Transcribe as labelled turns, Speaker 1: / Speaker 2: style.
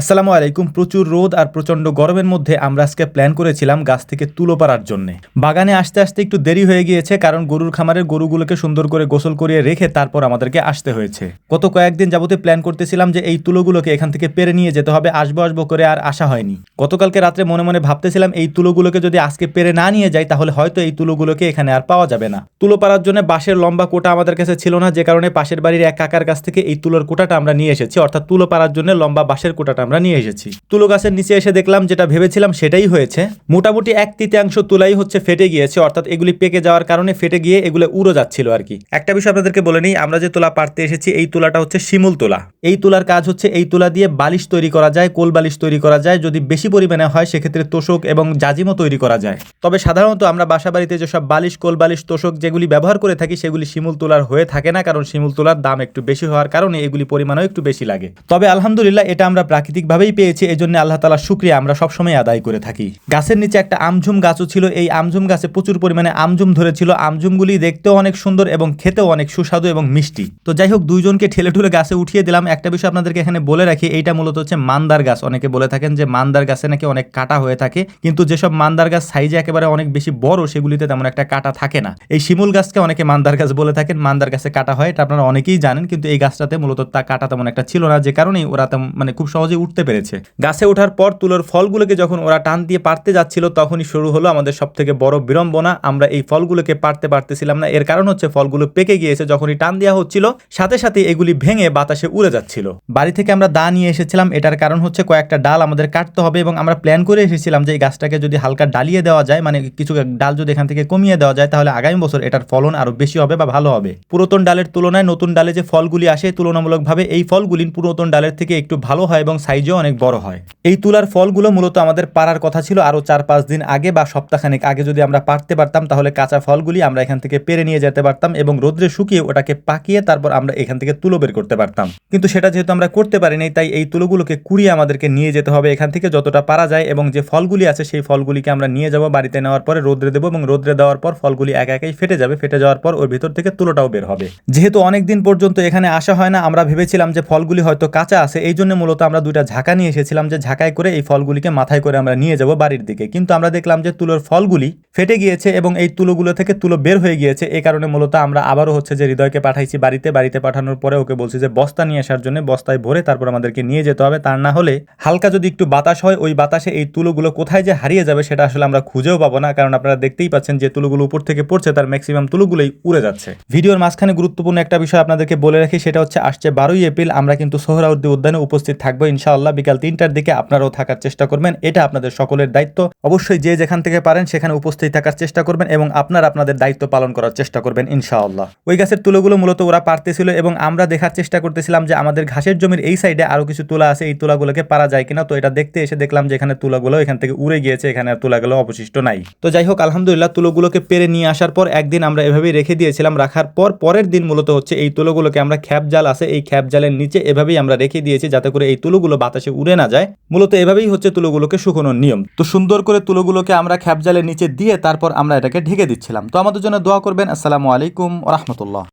Speaker 1: আসসালামু আলাইকুম। প্রচুর রোদ আর প্রচণ্ড গরমের মধ্যে আমরা আজকে প্ল্যান করেছিলাম গাছ থেকে তুলো পাড়ার জন্য। বাগানে আসতে আসতে একটু দেরি হয়ে গিয়েছে কারণ গরুর খামারের গরুগুলোকে সুন্দর করে গোসল করিয়ে রেখে তারপর আমাদেরকে আসতে হয়েছে। গত কয়েকদিন যাবতীয় প্ল্যান করতেছিলাম যে এই তুলোগুলোকে এখান থেকে পেরে নিয়ে যেতে হবে, আসব আসব করে আর আসা হয়নি। গতকালকে রাত্রে মনে মনে ভাবতেছিলাম এই তুলোগুলোকে যদি আজকে পেরে না নিয়ে যাই তাহলে হয়তো এই তুলোগুলোকে এখানে আর পাওয়া যাবে না। তুলো পাড়ার জন্য বাঁশের লম্বা কোটা আমাদের কাছে ছিল না, যে কারণে পাশের বাড়ির এক কাকার কাছ থেকে এই তুলোর কোটাটা আমরা নিয়ে এসেছি। অর্থাৎ তুলো পাড়ার জন্য লম্বা বাঁশের কোটাটা আমরা নিয়ে এসেছি। তুলো গাছের নিচে এসে দেখলাম, যেটা ভেবেছিলাম সেটাই হয়েছে। মোটামুটি এক তৃতীয়াংশ তুলাই হচ্ছে ফেটে গিয়েছে, অর্থাৎ এগুলি পেকে যাওয়ার কারণে ফেটে গিয়ে এগুলো উড়ো যাচ্ছিল আর কি। একটা বিষয় আপনাদেরকে বলে নিই, আমরা যে তুলা পারতে এসেছি, এই তুলাটা হচ্ছে শিমুল তুলা। এই তুলার কাজ হচ্ছে এই তুলা দিয়ে বালিশ তৈরি করা যায়, কোল বালিশ তৈরি করা যায়। যদি বেশি পরিমাণে হয়, সেক্ষেত্রে তোষক এবং জাজিমও তৈরি করা যায়। তবে সাধারণত আমরা বাসা বাড়িতে যেসব বালিশ, কোল বালিশ, তোষক যেগুলি ব্যবহার করে থাকি, সেগুলি শিমুল তুলার হয়ে থাকে না, কারণ শিমুল তুলার দাম একটু বেশি হওয়ার কারণে এগুলি পরিমাণও একটু বেশি লাগে। তবে আলহামদুলিল্লাহ, এটা আমরা প্রাকৃতিকভাবেই পেয়েছি এই জন্য আল্লাহ তালা শুক্রিয়া আমরা সবসময় আদায় করে থাকি। গাছের নিচে একটা আমঝুম গাছও ছিল, এই আমঝুম গাছে প্রচুর পরিমাণে আমঝুম ধরেছিল। আমঝুমগুলি দেখতেও অনেক সুন্দর এবং খেতেও অনেক সুস্বাদু এবং মিষ্টি। তো যাই হোক, দুইজনকে ঠেলে ঠুলে গাছে উঠিয়ে দিলাম। একটা বিষয় আপনাদেরকে এখানে বলে রাখি, এইটা মূলত হচ্ছে মান্দার গাছ। অনেকে বলে থাকেন যে মান্দার গাছে নাকি অনেক কাটা হয়ে থাকে, কিন্তু যেসব মান্দার গাছ সাইজে একেবারে অনেক বেশি বড়, সেগুলিতে তেমন একটা কাটা থাকে না। এই শিমুল গাছকে অনেকে মান্দার গাছ বলে থাকেন। মান্দার গাছে কাটা হয়, এটা আপনারা অনেকেই জানেন, কিন্তু এই গাছটাতে মূলত তা কাটা তেমন একটা ছিল না, যে কারণেই ওরা মানে খুব সহজে উঠতে পেরেছে। গাছে ওঠার পর তুলোর ফলগুলোকে যখন ওরা টান দিয়ে পারতে যাচ্ছিল, তখনই শুরু হলো আমাদের সব থেকে বড় বিড়ম্বনা। আমরা এই ফলগুলোকে পারতে পারতেছিলাম না। এর কারণ হচ্ছে ফলগুলো পেকে গিয়েছে, যখনই টান দেওয়া হচ্ছিল, সাথে সাথে এগুলি ভেঙে বাতাসে উড়ে যাচ্ছিল। বাড়ি থেকে আমরা দা নিয়ে এসেছিলাম। এটার কারণ হচ্ছে কয়েকটা ডাল আমাদের কাটতে হবে এবং আমরা প্ল্যান করে এসেছিলাম যে এই গাছটাকে যদি হালকা ডালিয়ে দেওয়া যায় মানে কিছু ডাল যদি এখান থেকে কমিয়ে দেওয়া যায়, তাহলে আগামী বছর এটার ফলন আরও বেশি হবে বা ভালো হবে। পুরাতন ডালের তুলনায় নতুন ডালে যে ফলগুলি আসে, তুলনামূলকভাবে এই ফলগুলি পুরাতন ডালের থেকে একটু ভালো হয় এবং সাইজও অনেক বড় হয়। এই তুলার ফলগুলো মূলত আমাদের পারার কথা ছিল আরও চার পাঁচ দিন আগে বা সপ্তাহখানেক আগে যদি আমরা পারতে পারতাম তাহলে কাঁচা ফলগুলি আমরা এখান থেকে পেরে নিয়ে যেতে পারতাম এবং রোদ্রে শুকিয়ে ওটাকে পাকিয়ে তারপর আমরা এখান থেকে তুলো বের করতে পারতাম। কিন্তু সেটা যেহেতু আমরা করতে পারিনি, তাই এই তুলোগুলোকে কুড়িয়ে আমাদেরকে নিয়ে যেতে হবে এখান থেকে যতটা পারা যায় এবং যে ফলগুলি আছে সেই ফলগুলিকে আমরা নিয়ে যাব, বাড়িতে নেওয়ার পরে রোদ্রে দেবো এবং রোদ্রে দেওয়ার পর ফলগুলি একা একাই ফেটে যাবে, ফেটে যাওয়ার পর ওর ভিতর থেকে তুলোটাও বের হবে। যেহেতু অনেক দিন পর্যন্ত এখানে আসা হয় না, আমরা ভেবেছিলাম যে ফলগুলি হয়তো কাঁচা আছে, এই জন্য মূলত আমরা দুইটা ঝাঁকা নিয়ে এসেছিলাম যে ঝাঁকায় করে এই ফলগুলিকে মাথায় করে আমরা নিয়ে যাব বাড়ির দিকে। কিন্তু আমরা দেখলাম যে তুলোর ফলগুলি ফেটে গিয়েছে এবং এই তুলোগুলো থেকে তুলো বের হয়ে গিয়েছে। এই কারণে মূলত আমরা আবারও হচ্ছে যে হৃদয়কে পাঠাইছি বাড়িতে। বাড়িতে পাঠানোর পরে ওকে বলছি যে বস্তা নিয়ে আসার জন্য বস্তায় ভরে তারপর আমাদেরকে নিয়ে যেতে হবে। তার না হলে হালকা যদি একটু বাতাস হয়, ওই বাতাসে এই তুলোগুলো কোথায় যে হারিয়ে যাবে সেটা আসলে আমরা খুঁজেও পাবো না। কারণ আপনারা দেখতেই পাচ্ছেন যে তুলোগুলো উপর থেকে পড়ছে, তার ম্যাক্সিমাম তুলোগুলোই উড়ে যাচ্ছে। ভিডিওর মাঝখানে গুরুত্বপূর্ণ একটা বিষয় আপনাদেরকে বলে রাখি, সেটা হচ্ছে আসছে বারোই এপ্রিল। আমরা কিন্তু সোহরাউদ্দি উদ্যানে উপস্থিত থাকব ইনশাআল্লাহ বিকাল তিনটার দিকে আপনারাও থাকার চেষ্টা করবেন। এটা আপনাদের সকলের দায়িত্ব। অবশ্যই যে যেখান থেকে পারেন সেখানে উপস্থিত থাকার চেষ্টা করবেন এবং আপনার আপনাদের দায়িত্ব পালন করার চেষ্টা করবেন ইনশাআল্লাহ। ওই গাছের তুলোগুলো মূলত ওরা পারতেছিল এবং আমরা দেখার চেষ্টা করতেছিলাম যে আমাদের ঘাসের জমির এই সাইডে আরও কিছু তুলা আছে, এই তুলাগুলোকে পারা যায় কিনা। তো এটা দেখতে এসে দেখলাম যে এখানে তুলাগুলো এখান থেকে উড়ে গিয়েছে, এখানে আর তুলাগুলো অবশিষ্ট নাই। তো যাই হোক, আলহামদুলিল্লাহ তুলোগুলোকে পেরে নিয়ে আসার পর একদিন আমরা এভাবেই রেখে দিয়েছিলাম, রাখার পর পরের দিন মূলত হচ্ছে এই তুলোগুলোকে আমরা খ্যাপ জাল আছে, এই খ্যাপ জালের নিচে এভাবেই আমরা রেখে দিয়েছি যাতে করে এই তুলোগুলো বাতাসে উড়ে না যায়, মূলত এভাবেই হচ্ছে তুলোগুলোকে শুকোনোর নিয়ম। তো সুন্দর করে তুলোগুলোকে আমরা খ্যাপ জালের নিচে দিয়ে তারপর আমরা এটাকে ঢেকে দিচ্ছিলাম। তো আমাদের জন্য দোয়া করবেন। আসসালামু আলাইকুম রহমতুল্লাহ।